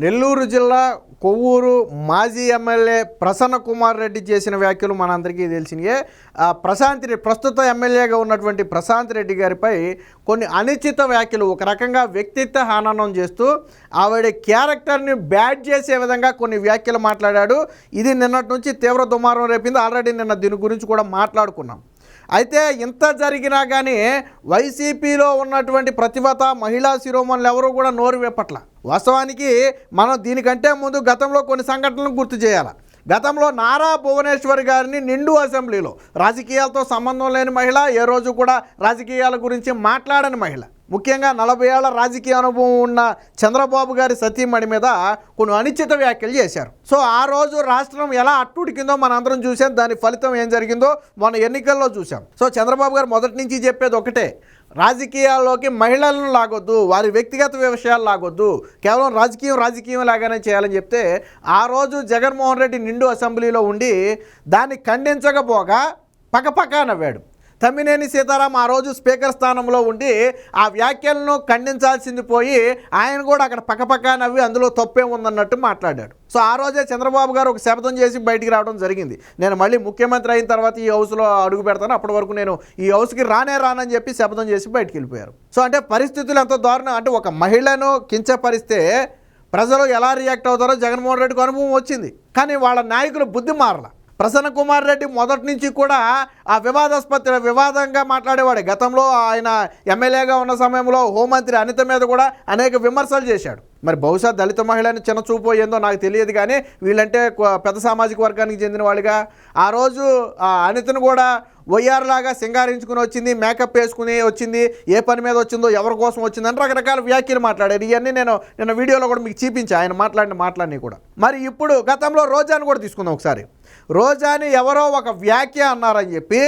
నెల్లూరు జిల్లా కొవ్వూరు మాజీ ఎమ్మెల్యే ప్రసన్న కుమార్ రెడ్డి చేసిన వ్యాఖ్యలు మనందరికీ తెలిసినయే. ఆ ప్రశాంత్ రెడ్డి ప్రస్తుత ఎమ్మెల్యేగా ఉన్నటువంటి ప్రశాంత్ రెడ్డి గారిపై కొన్ని అనిశ్చిత వ్యాఖ్యలు ఒక రకంగా వ్యక్తిత్వ హననం చేస్తూ ఆవిడ క్యారెక్టర్ని బ్యాడ్ చేసే విధంగా కొన్ని వ్యాఖ్యలు మాట్లాడాడు. ఇది నిన్నటి నుంచి తీవ్ర దుమారం రేపింది. ఆల్రెడీ నిన్న దీని గురించి కూడా మాట్లాడుకున్నాం. అయితే ఇంత జరిగినా కానీ వైసీపీలో ఉన్నటువంటి ప్రతిభత మహిళా శిరోమణులు ఎవరూ కూడా నోరు వేపట్ల వాస్తవానికి మనం దీనికంటే ముందు గతంలో కొన్ని సంఘటనలు గుర్తు చేయాలి. గతంలో నారా భువనేశ్వర్ గారిని నిండు అసెంబ్లీలో రాజకీయాలతో సంబంధం లేని మహిళ ఏ రోజు కూడా రాజకీయాల గురించి మాట్లాడని మహిళ. ముఖ్యంగా నలభై ఏళ్ళ రాజకీయ అనుభవం ఉన్న చంద్రబాబు గారి సతీమణి మీద కొన్ని అనిశ్చిత వ్యాఖ్యలు చేశారు. సో ఆ రోజు రాష్ట్రం ఎలా అట్టుడికిందో మన అందరం చూసాం దాని ఫలితం ఏం జరిగిందో మన ఎన్నికల్లో చూసాం సో చంద్రబాబు గారు మొదటి నుంచి చెప్పేది ఒకటే రాజకీయాల్లోకి మహిళలను లాగొద్దు వారి వ్యక్తిగత విషయాలు లాగొద్దు కేవలం రాజకీయం రాజకీయం లాగానే చేయాలని చెప్తే ఆ రోజు జగన్మోహన్ రెడ్డి నిండు అసెంబ్లీలో ఉండి దాన్ని ఖండించకపోగా పక్కపక్క నవ్వాడు. తమ్మినేని సీతారాం ఆ రోజు స్పీకర్ స్థానంలో ఉండి ఆ వ్యాఖ్యలను ఖండించాల్సింది పోయి ఆయన కూడా అక్కడ పక్కపక్క నవ్వి అందులో తప్పే ఉందన్నట్టు మాట్లాడాడు. సో ఆ రోజే చంద్రబాబు గారు ఒక శపథం చేసి బయటికి రావడం జరిగింది. నేను మళ్ళీ ముఖ్యమంత్రి అయిన తర్వాత ఈ హౌస్లో అడుగు పెడతాను. అప్పటి వరకు నేను ఈ హౌస్కి రానే రానని చెప్పి శపథం చేసి బయటికి వెళ్ళిపోయారు. సో అంటే పరిస్థితులు ఎంతో దారుణం. అంటే ఒక మహిళను కించపరిస్తే ప్రజలు ఎలా రియాక్ట్ అవుతారో జగన్మోహన్ రెడ్డికి అనుభవం వచ్చింది. కానీ వాళ్ళ నాయకులు బుద్ధి మారలా. ప్రసన్న కుమార్ రెడ్డి మొదటి నుంచి కూడా ఆ వివాదాస్పద వివాదంగా మాట్లాడేవాడే. గతంలో ఆయన ఎమ్మెల్యేగా ఉన్న సమయంలో హోంమంత్రి అనిత మీద కూడా అనేక విమర్శలు చేశాడు. మరి బహుశా దళిత మహిళని చిన్న చూపు ఏందో నాకు తెలియదు కానీ వీళ్ళంటే పెద్ద సామాజిక వర్గానికి చెందిన వాళ్ళుగా. ఆ రోజు ఆ అనితను కూడా లాగా సింగారించుకుని వచ్చింది మేకప్ వేసుకుని వచ్చింది ఏ పని మీద వచ్చిందో ఎవరి కోసం వచ్చిందని రకరకాల వ్యాఖ్యలు మాట్లాడారు. ఇవన్నీ నేను నిన్న వీడియోలో కూడా మీకు చూపించా ఆయన మాట్లాడిన మాట్లాడిని కూడా. మరి ఇప్పుడు గతంలో రోజాని కూడా తీసుకుందాం ఒకసారి. రోజాని ఎవరో ఒక వ్యాఖ్య అన్నారని చెప్పి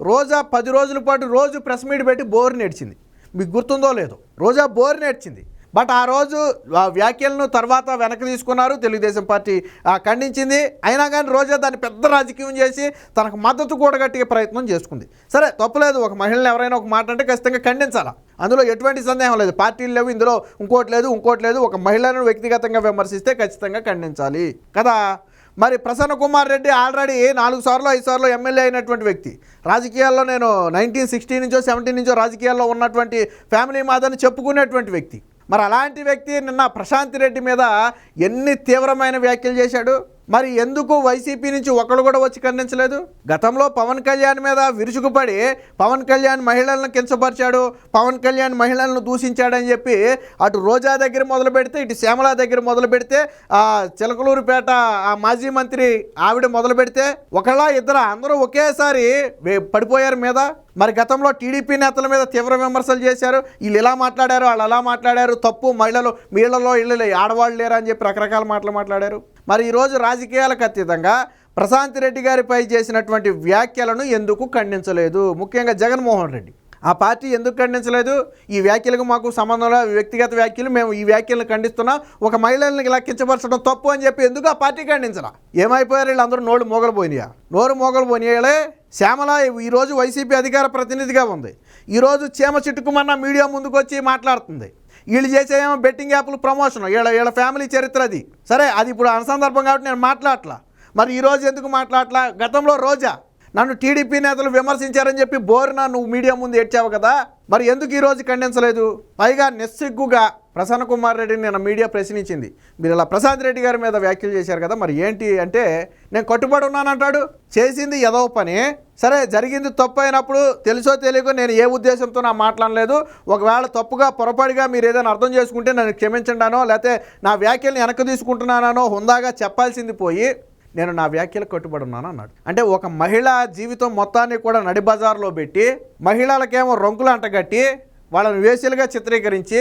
రోజా పది రోజుల పాటు రోజు ప్రెస్ మీట్ పెట్టి బోర్ నేర్చింది. మీకు గుర్తుందో లేదో. రోజా బోర్ నేర్చింది. బట్ ఆ రోజు వ్యాఖ్యలను తర్వాత వెనక్కి తీసుకున్నారు. తెలుగుదేశం పార్టీ ఖండించింది. అయినా కానీ రోజా దాన్ని పెద్ద రాజకీయం చేసి తనకు మద్దతు కూడగట్టే ప్రయత్నం చేసుకుంది. సరే తప్పులేదు. ఒక మహిళను ఎవరైనా ఒక మాట అంటే ఖచ్చితంగా ఖండించాలా. అందులో ఎటువంటి సందేహం లేదు. పార్టీలు లేవు ఇందులో ఇంకోటి లేదు ఇంకోటి లేదు. ఒక మహిళను వ్యక్తిగతంగా విమర్శిస్తే ఖచ్చితంగా ఖండించాలి. కదా? మరి ప్రసన్న కుమార్ రెడ్డి ఆల్రెడీ నాలుగు సార్లు ఐదు సార్లు ఎమ్మెల్యే అయినటువంటి వ్యక్తి. రాజకీయాల్లో నేను నైన్టీన్ సిక్స్టీ నుంచో సెవెంటీన్ నుంచో రాజకీయాల్లో ఉన్నటువంటి ఫ్యామిలీ మాదని చెప్పుకునేటువంటి వ్యక్తి. మరి అలాంటి వ్యక్తి నిన్న ప్రశాంత్ రెడ్డి మీద ఎన్ని తీవ్రమైన వ్యాఖ్యలు చేశాడు? మరి ఎందుకు వైసీపీ నుంచి ఒకరు కూడా వచ్చి ఖండించలేదు? గతంలో పవన్ కళ్యాణ్ మీద విరుచుకుపడి పవన్ కళ్యాణ్ మహిళలను కించపరిచాడు పవన్ కళ్యాణ్ మహిళలను దూషించాడని చెప్పి అటు రోజా దగ్గర మొదలు పెడితే ఇటు శ్యామల దగ్గర మొదలు పెడితే ఆ చిలకలూరుపేట ఆ మాజీ మంత్రి ఆవిడ మొదలు పెడితే ఒకళ్ళ ఇద్దరు అందరూ ఒకేసారి పడిపోయారు మీద. మరి గతంలో టీడీపీ నేతల మీద తీవ్ర విమర్శలు చేశారు. వీళ్ళు ఇలా మాట్లాడారు? వాళ్ళు అలా మాట్లాడారు? తప్పు మహిళలు మీళ్ళలో ఇళ్ళలో ఆడవాళ్ళు లేరు అని చెప్పి రకరకాల మాటలు మాట్లాడారు. మరి ఈరోజు రాజకీయాలకు అతీతంగా ప్రశాంత్ రెడ్డి గారిపై చేసినటువంటి వ్యాఖ్యలను ఎందుకు ఖండించలేదు? ముఖ్యంగా జగన్మోహన్ రెడ్డి. ఆ పార్టీ ఎందుకు ఖండించలేదు? ఈ వ్యాఖ్యలకు మాకు సంబంధం వ్యక్తిగత వ్యాఖ్యలు మేము ఈ వ్యాఖ్యలను ఖండిస్తున్నాం. ఒక మహిళల్ని ఇలా తప్పు అని చెప్పి ఎందుకు ఆ పార్టీ ఖండించరా ఏమైపోయారు వీళ్ళందరూ? నోళ్ళు మోగలిపోయినాయా నోరు మోగలిపోయినాయాలే శ్యామల ఈరోజు వైసీపీ అధికార ప్రతినిధిగా ఉంది. ఈరోజు చీమ చిట్టుకుమన్న మీడియా ముందుకు వచ్చి మాట్లాడుతుంది. వీళ్ళు చేసేమో బెట్టింగ్ యాప్లు ప్రమోషన్ వీళ్ళ వీళ్ళ ఫ్యామిలీ చరిత్ర అది. సరే అది ఇప్పుడు అనుసందర్భం కాబట్టి నేను మాట్లాడట్లా. మరి ఈరోజు ఎందుకు మాట్లాడట్లా? గతంలో రోజా నన్ను టీడీపీ నేతలు విమర్శించారని చెప్పి బోరున నువ్వు మీడియా ముందు ఏడ్చావు కదా? మరి ఎందుకు ఈరోజు ఖండించలేదు? పైగా నిస్సిగ్గుగా ప్రసన్న కుమార్ రెడ్డిని నేను మీడియా ప్రశ్నించింది. మీరు ఇలా ప్రసాద్ రెడ్డి గారి మీద వ్యాఖ్యలు చేశారు కదా మరి ఏంటి అంటే నేను కట్టుబడి ఉన్నానంటాడు చేసింది ఏదో పని సరే జరిగింది తప్పు అయినప్పుడు తెలుసో తెలియకో నేను ఏ ఉద్దేశంతో నా మాట్లాడలేదు ఒకవేళ తప్పుగా పొరపాటుగా మీరు ఏదైనా అర్థం చేసుకుంటే నన్ను క్షమించండానో లేకపోతే నా వ్యాఖ్యలను వెనక్కి తీసుకుంటున్నానో హుందాగా చెప్పాల్సింది పోయి నేను నా వ్యాఖ్యలకు కట్టుబడి ఉన్నాను అన్నాడు. అంటే ఒక మహిళ జీవితం మొత్తాన్ని కూడా నడి బజార్లో పెట్టి మహిళలకేమో రంకులు అంటగట్టి వాళ్ళని వేసులుగా చిత్రీకరించి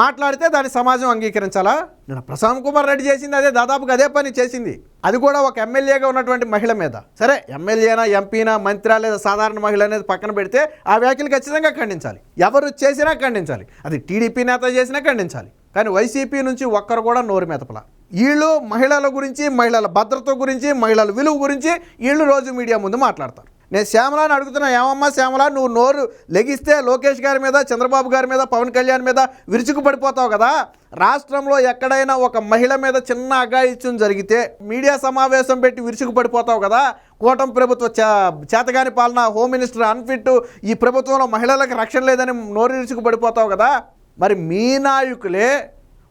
మాట్లాడితే దాన్ని సమాజం అంగీకరించాలా? నేను ప్రశాంత్ కుమార్ రెడ్డి చేసింది అదే దాదాపుగా అదే పని చేసింది. అది కూడా ఒక ఎమ్మెల్యేగా ఉన్నటువంటి మహిళ మీద. సరే ఎమ్మెల్యేనా ఎంపీనా మంత్రి లేదా సాధారణ మహిళ అనేది పక్కన పెడితే ఆ వ్యాఖ్యలు ఖచ్చితంగా ఖండించాలి. ఎవరు చేసినా ఖండించాలి. అది టీడీపీ నేత చేసినా ఖండించాలి. కానీ వైసీపీ నుంచి ఒక్కరు కూడా నోరు మెదపలా. వీళ్ళు మహిళల గురించి మహిళల భద్రత గురించి మహిళల విలువ గురించి వీళ్ళు రోజు మీడియా ముందు మాట్లాడతారు. నేను శ్యామలాని అడుగుతున్నా ఏమమ్మా శ్యామల నువ్వు నోరు లెగిస్తే లోకేష్ గారి మీద చంద్రబాబు గారి మీద పవన్ కళ్యాణ్ మీద విరుచుకు పడిపోతావు కదా? రాష్ట్రంలో ఎక్కడైనా ఒక మహిళ మీద చిన్న అఘాయిత్యం జరిగితే మీడియా సమావేశం పెట్టి విరుచుకు పడిపోతావు కదా? కూటమి ప్రభుత్వ చేతగాని పాలన హోమ్ మినిస్టర్ అన్ఫిట్ ఈ ప్రభుత్వంలో మహిళలకు రక్షణ లేదని నోరు విరుచుకు పడిపోతావు కదా? మరి మీ నాయకులే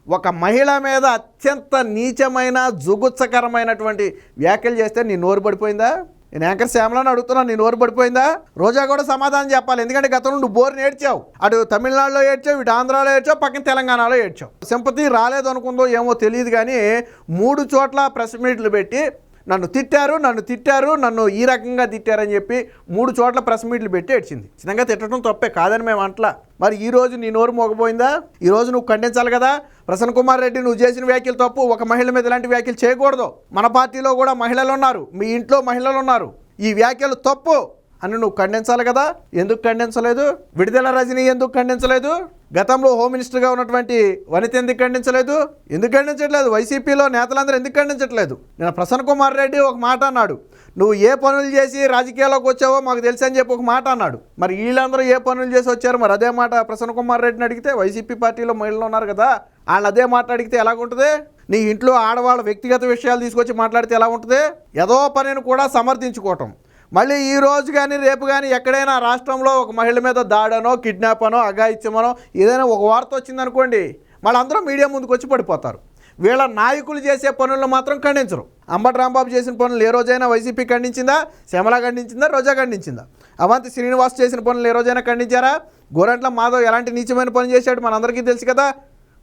ఒక మహిళ మీద అత్యంత నీచమైన జుగుత్సకరమైనటువంటి వ్యాఖ్యలు చేస్తే నీ నోరు పడిపోయిందా? నేను యాంకర్ శ్యామలని అడుగుతున్నా నీ నోరు పడిపోయిందా? రోజా కూడా సమాధానం చెప్పాలి. ఎందుకంటే గతంలో నువ్వు బోర్ని ఏడ్చావు అటు తమిళనాడులో ఏడ్చావు ఇటు ఆంధ్రాలో ఏడ్చావు పక్కన తెలంగాణలో ఏడ్చావు. సింపతి రాలేదు అనుకుందో ఏమో తెలియదు కానీ మూడు చోట్ల ప్రెస్ మీట్లు పెట్టి నన్ను తిట్టారు నన్ను తిట్టారు నన్ను ఈ రకంగా తిట్టారని చెప్పి మూడు చోట్ల ప్రెస్ మీట్లు పెట్టి ఏడ్చింది. చిన్నగా తిట్టడం తప్పే కాదని మేము అంటలా. మరి ఈ రోజు నీ నోరు మోగపోయిందా ఈ రోజు నువ్వు ఖండించాలి కదా? ప్రసన్న కుమార్ రెడ్డి నువ్వు చేసిన వ్యాఖ్యలు తప్పు. ఒక మహిళ మీద ఇలాంటి వ్యాఖ్యలు చేయకూడదు. మన పార్టీలో కూడా మహిళలు ఉన్నారు. మీ ఇంట్లో మహిళలు ఉన్నారు. ఈ వ్యాఖ్యలు తప్పు అని నువ్వు ఖండించాలి కదా? ఎందుకు ఖండించలేదు? విడుదల రజనీ ఎందుకు ఖండించలేదు? గతంలో హోమ్ మినిస్టర్గా ఉన్నటువంటి వనిత ఎందుకు ఖండించలేదు? ఎందుకు ఖండించట్లేదు? వైసీపీలో నేతలందరూ ఎందుకు ఖండించట్లేదు? నేను ప్రసన్న కుమార్ రెడ్డి ఒక మాట అన్నాడు. నువ్వు ఏ పనులు చేసి రాజకీయాల్లోకి వచ్చావో మాకు తెలుసు అని చెప్పి ఒక మాట అన్నాడు. మరి వీళ్ళందరూ ఏ పనులు చేసి వచ్చారు? మరి అదే మాట ప్రసన్న కుమార్ రెడ్డిని అడిగితే వైసీపీ పార్టీలో మహిళలు ఉన్నారు కదా వాళ్ళు అదే మాట్లాడితే ఎలాగుంటుంది? నీ ఇంట్లో ఆడవాళ్ళ వ్యక్తిగత విషయాలు తీసుకొచ్చి మాట్లాడితే ఎలా ఉంటుంది ఏదో పనిని కూడా సమర్థించుకోవటం. మళ్ళీ ఈ రోజు కానీ రేపు కానీ ఎక్కడైనా రాష్ట్రంలో ఒక మహిళ మీద దాడనో కిడ్నాప్ అనో అఘాయిత్యమనో ఏదైనా ఒక వార్త వచ్చిందనుకోండి వాళ్ళందరూ మీడియా ముందుకు వచ్చి పడిపోతారు. వీళ్ళ నాయకులు చేసే పనులను మాత్రం ఖండించరు. అంబటి రాంబాబు చేసిన పనులు ఏ రోజైనా వైసీపీ ఖండించిందా? శమల ఖండించిందా? రోజా ఖండించిందా? అవంతి శ్రీనివాస్ చేసిన పనులు ఏ రోజైనా ఖండించారా? గోరంట్ల మాధవ్ ఎలాంటి నీచమైన పని చేశాడు? మనందరికీ తెలుసు కదా.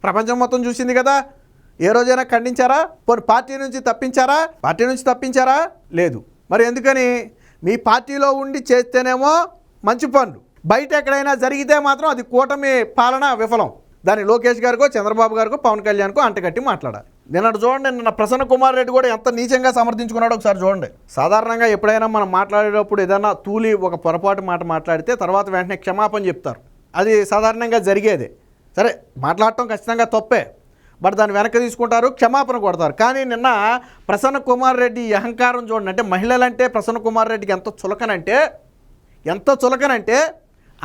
ప్రపంచం మొత్తం చూసింది కదా? ఏ రోజైనా ఖండించారా? పోనీ పార్టీ నుంచి తప్పించారా? పార్టీ నుంచి తప్పించారా? లేదు. మరి ఎందుకని? మీ పార్టీలో ఉండి చేస్తేనేమో మంచి పనులు. బయట ఎక్కడైనా జరిగితే మాత్రం అది కూటమి పాలన విఫలం. దాన్ని లోకేష్ గారికో చంద్రబాబు గారికో పవన్ కళ్యాణ్కో అంటగట్టి మాట్లాడాలి. నిన్నటి చూడండి నిన్న ప్రసన్న కుమార్ రెడ్డి కూడా ఎంత నీచంగా సమర్థించుకున్నాడో ఒకసారి చూడండి. సాధారణంగా ఎప్పుడైనా మనం మాట్లాడేటప్పుడు ఏదైనా తూలి ఒక పొరపాటు మాట మాట్లాడితే తర్వాత వెంటనే క్షమాపణ చెప్తారు. అది సాధారణంగా జరిగేదే. సరే మాట్లాడటం ఖచ్చితంగా తప్పే. బట్ దాన్ని వెనక్కి తీసుకుంటారు క్షమాపణ కొడతారు కానీ నిన్న ప్రసన్న కుమార్ రెడ్డి అహంకారం చూడండి అంటే మహిళలంటే ప్రసన్న కుమార్ రెడ్డికి ఎంత చులకనంటే ఎంత చులకనంటే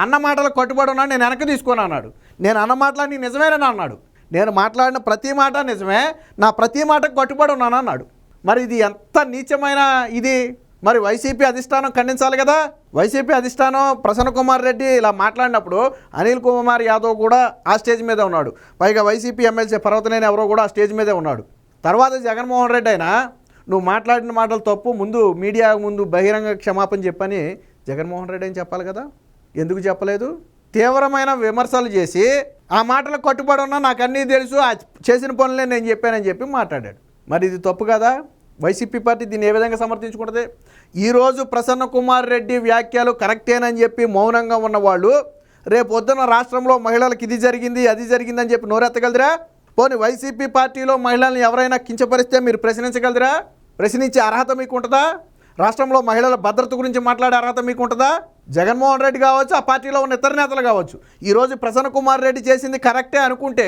అన్న మాటలు కట్టుబడి ఉన్నాను నేను వెనక్కి తీసుకొని అన్నాడు. నేను అన్న మాటలన్నీ నిజమేనని అన్నాడు. నేను మాట్లాడిన ప్రతి మాట నిజమే నా ప్రతి మాటకు కట్టుబడి ఉన్నాను అన్నాడు. మరి ఇది ఎంత నీచమైన ఇది? మరి వైసీపీ అధిష్టానం ఖండించాలి కదా? వైసీపీ అధిష్టానం ప్రసన్న కుమార్ రెడ్డి ఇలా మాట్లాడినప్పుడు అనిల్ కుమార్ యాదవ్ కూడా ఆ స్టేజ్ మీదే ఉన్నాడు. పైగా వైసీపీ ఎమ్మెల్సీ పర్వతనేని ఎవరో కూడా ఆ స్టేజ్ మీదే ఉన్నాడు. తర్వాత జగన్మోహన్ రెడ్డి అయినా నువ్వు మాట్లాడిన మాటలు తప్పు ముందు మీడియా ముందు బహిరంగ క్షమాపణ చెప్పని జగన్మోహన్ రెడ్డి అని చెప్పాలి కదా? ఎందుకు చెప్పలేదు? తీవ్రమైన విమర్శలు చేసి ఆ మాటలకు కట్టుబడి ఉన్నా నాకు అన్నీ తెలుసు ఆ చేసిన పనులే నేను చెప్పానని చెప్పి మాట్లాడాడు. మరి ఇది తప్పు కదా? వైసీపీ పార్టీ దీన్ని ఏ విధంగా సమర్థించుకుంటుంది? ఈరోజు ప్రసన్న కుమార్ రెడ్డి వ్యాఖ్యలు కరెక్టేనని చెప్పి మౌనంగా ఉన్నవాళ్ళు రేపు పొద్దున రాష్ట్రంలో మహిళలకు ఇది జరిగింది అది జరిగిందని చెప్పి నోరెత్తగలరా పోనీ వైసీపీ పార్టీలో మహిళల్ని ఎవరైనా కించపరిస్తే మీరు ప్రశ్నించగలరా ప్రశ్నించే అర్హత మీకు ఉంటుందా రాష్ట్రంలో మహిళల భద్రత గురించి మాట్లాడే అర్హత మీకు ఉంటుందా జగన్మోహన్ రెడ్డి కావచ్చు ఆ పార్టీలో ఉన్న ఇతర నేతలు కావచ్చు. ఈరోజు ప్రసన్న కుమార్ రెడ్డి చేసింది కరెక్టే అనుకుంటే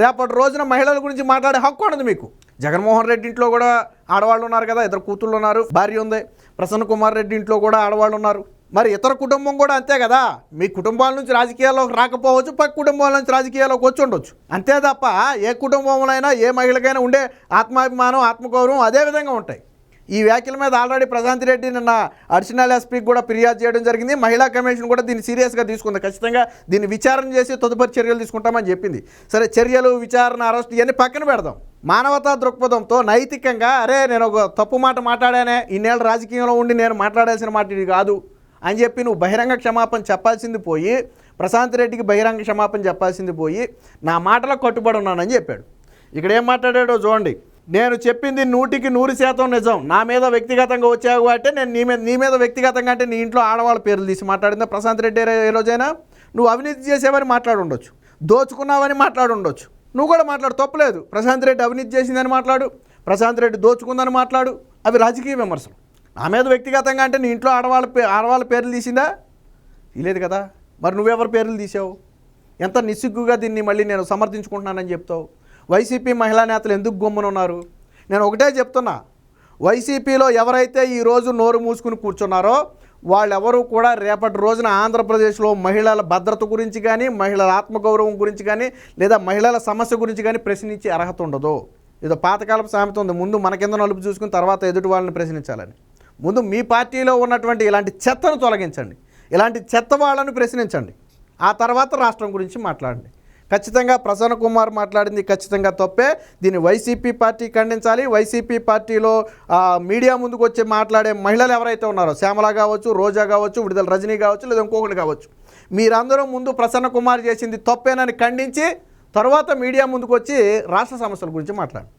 రేపటి రోజున మహిళల గురించి మాట్లాడే హక్కు ఉండదు మీకు. జగన్మోహన్ రెడ్డి ఇంట్లో కూడా ఆడవాళ్ళు ఉన్నారు కదా ఇద్దరు కూతుళ్ళు ఉన్నారు భార్య ఉంది. ప్రసన్న కుమార్ రెడ్డి ఇంట్లో కూడా ఆడవాళ్ళు ఉన్నారు. మరి ఇతర కుటుంబం కూడా అంతే కదా? మీ కుటుంబాల నుంచి రాజకీయాల్లోకి రాకపోవచ్చు పక్క కుటుంబాల నుంచి రాజకీయాల్లోకి వచ్చి ఉండొచ్చు. అంతే తప్ప ఏ కుటుంబంలో అయినా ఏ మహిళకైనా ఉండే ఆత్మాభిమానం ఆత్మగౌరవం అదే విధంగా ఉంటాయి. ఈ వ్యాఖ్యల మీద ఆల్రెడీ ప్రశాంత్ రెడ్డి నిన్న అడిషనల్ ఎస్పీకి కూడా ఫిర్యాదు చేయడం జరిగింది. మహిళా కమిషన్ కూడా దీన్ని సీరియస్గా తీసుకుంది. ఖచ్చితంగా దీన్ని విచారణ చేసి తదుపరి చర్యలు తీసుకుంటామని చెప్పింది. సరే చర్యలు విచారణ అరెస్ట్ ఇవన్నీ పక్కన పెడదాం. మానవతా దృక్పథంతో నైతికంగా అరే నేను ఒక తప్పు మాట మాట్లాడానే ఇన్నేళ్ళ రాజకీయంలో ఉండి నేను మాట్లాడాల్సిన మాట ఇది కాదు అని చెప్పి నువ్వు బహిరంగ క్షమాపణ చెప్పాల్సింది పోయి ప్రశాంత్ రెడ్డికి బహిరంగ క్షమాపణ చెప్పాల్సింది పోయి నా మాటలకు కట్టుబడి ఉన్నానని చెప్పాడు. ఇక్కడ ఏం మాట్లాడాడో చూడండి. నేను చెప్పింది నూటికి నూరు శాతం నిజం. నా మీద వ్యక్తిగతంగా వచ్చావు కాబట్టి నేను నీ మీద నీ మీద వ్యక్తిగతంగా అంటే నీ ఇంట్లో ఆడవాళ్ళ పేర్లు తీసి మాట్లాడిందా ప్రశాంత్ రెడ్డి ఏ రోజైనా? నువ్వు అవినీతి చేసేవని మాట్లాడుండొచ్చు. దోచుకున్నావని మాట్లాడుండొచ్చు. నువ్వు కూడా మాట్లాడు తప్పలేదు ప్రశాంత్ రెడ్డి అవినీతి చేసిందని మాట్లాడు ప్రశాంత్ రెడ్డి దోచుకుందని మాట్లాడు. అవి రాజకీయ విమర్శలు. నా మీద వ్యక్తిగతంగా అంటే నీ ఇంట్లో ఆడవాళ్ళ పే ఆడవాళ్ళ పేర్లు తీసిందా? తీయలేదు కదా. మరి నువ్వెవరి పేర్లు తీసావు ఎంత నిస్సిగ్గుగా దీన్ని మళ్ళీ నేను సమర్థించుకుంటున్నానని చెప్తావు? వైసీపీ మహిళా నేతలు ఎందుకు గమ్మునున్నారు? నేను ఒకటే చెప్తున్నా. వైసీపీలో ఎవరైతే ఈరోజు నోరు మూసుకుని కూర్చున్నారో వాళ్ళెవరూ కూడా రేపటి రోజున ఆంధ్రప్రదేశ్లో మహిళల భద్రత గురించి కానీ మహిళల ఆత్మగౌరవం గురించి కానీ లేదా మహిళల సమస్య గురించి కానీ ప్రశ్నించే అర్హత ఉండదు. ఏదో పాతకాలపు సామెత ఉంది. ముందు మన కింద నలుపు చూసుకుని తర్వాత ఎదుటి వాళ్ళని ప్రశ్నించాలని. ముందు మీ పార్టీలో ఉన్నటువంటి ఇలాంటి చెత్తను తొలగించండి. ఇలాంటి చెత్త వాళ్ళని ప్రశ్నించండి. ఆ తర్వాత రాష్ట్రం గురించి మాట్లాడండి. ఖచ్చితంగా ప్రసన్న కుమార్ మాట్లాడింది ఖచ్చితంగా తప్పే. దీన్ని వైసీపీ పార్టీ ఖండించాలి. వైసీపీ పార్టీలో మీడియా ముందుకు వచ్చి మాట్లాడే మహిళలు ఎవరైతే ఉన్నారో శ్యామల కావచ్చు రోజా కావచ్చు విడుదల రజనీ కావచ్చు లేదా ఇంకొకటి కావచ్చు మీరందరూ ముందు ప్రసన్న కుమార్ చేసింది తప్పేనని ఖండించి తర్వాత మీడియా ముందుకు వచ్చి రాష్ట్ర సమస్యల గురించి మాట్లాడు